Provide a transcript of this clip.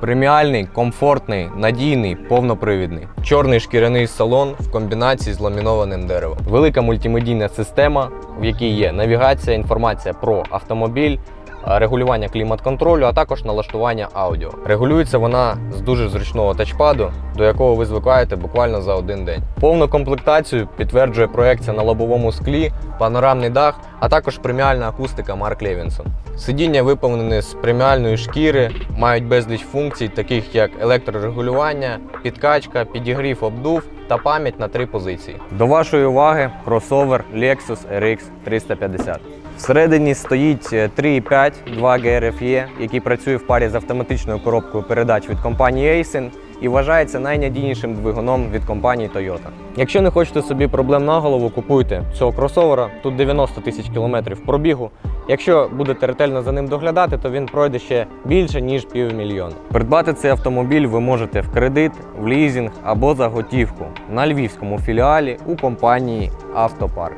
Преміальний, комфортний, надійний, повнопривідний. Чорний шкіряний салон в комбінації з ламінованим деревом. Велика мультимедійна система, в якій є навігація, інформація про автомобіль, е, регулювання клімат-контролю, а також налаштування аудіо. Регулюється вона з дуже зручного тачпаду, до якого ви звикаєте буквально за один день. Повну комплектацію підтверджує проекція на лобовому склі, панорамний дах, а також преміальна акустика Марк Левінсон. Сидіння виповнені з преміальної шкіри, мають безліч функцій, таких як електрорегулювання, підкачка, підігрів, обдув та пам'ять на три позиції. До вашої уваги кросовер Lexus RX 350. Всередині стоїть е, 3.5 2 GRFE, який працює в парі з автоматичною коробкою передач від компанії Aisin і вважається найнадійнішим двигуном від компанії Toyota. Якщо не хочете собі проблем на голову, купуйте цього кросовера. Тут 90 тисяч кілометрів пробігу. Якщо будете ретельно за ним доглядати, то він пройде ще більше ніж півмільйона. Придбати цей автомобіль ви можете в кредит, в лізинг або за готівку на львівському філіалі у компанії Автопарк.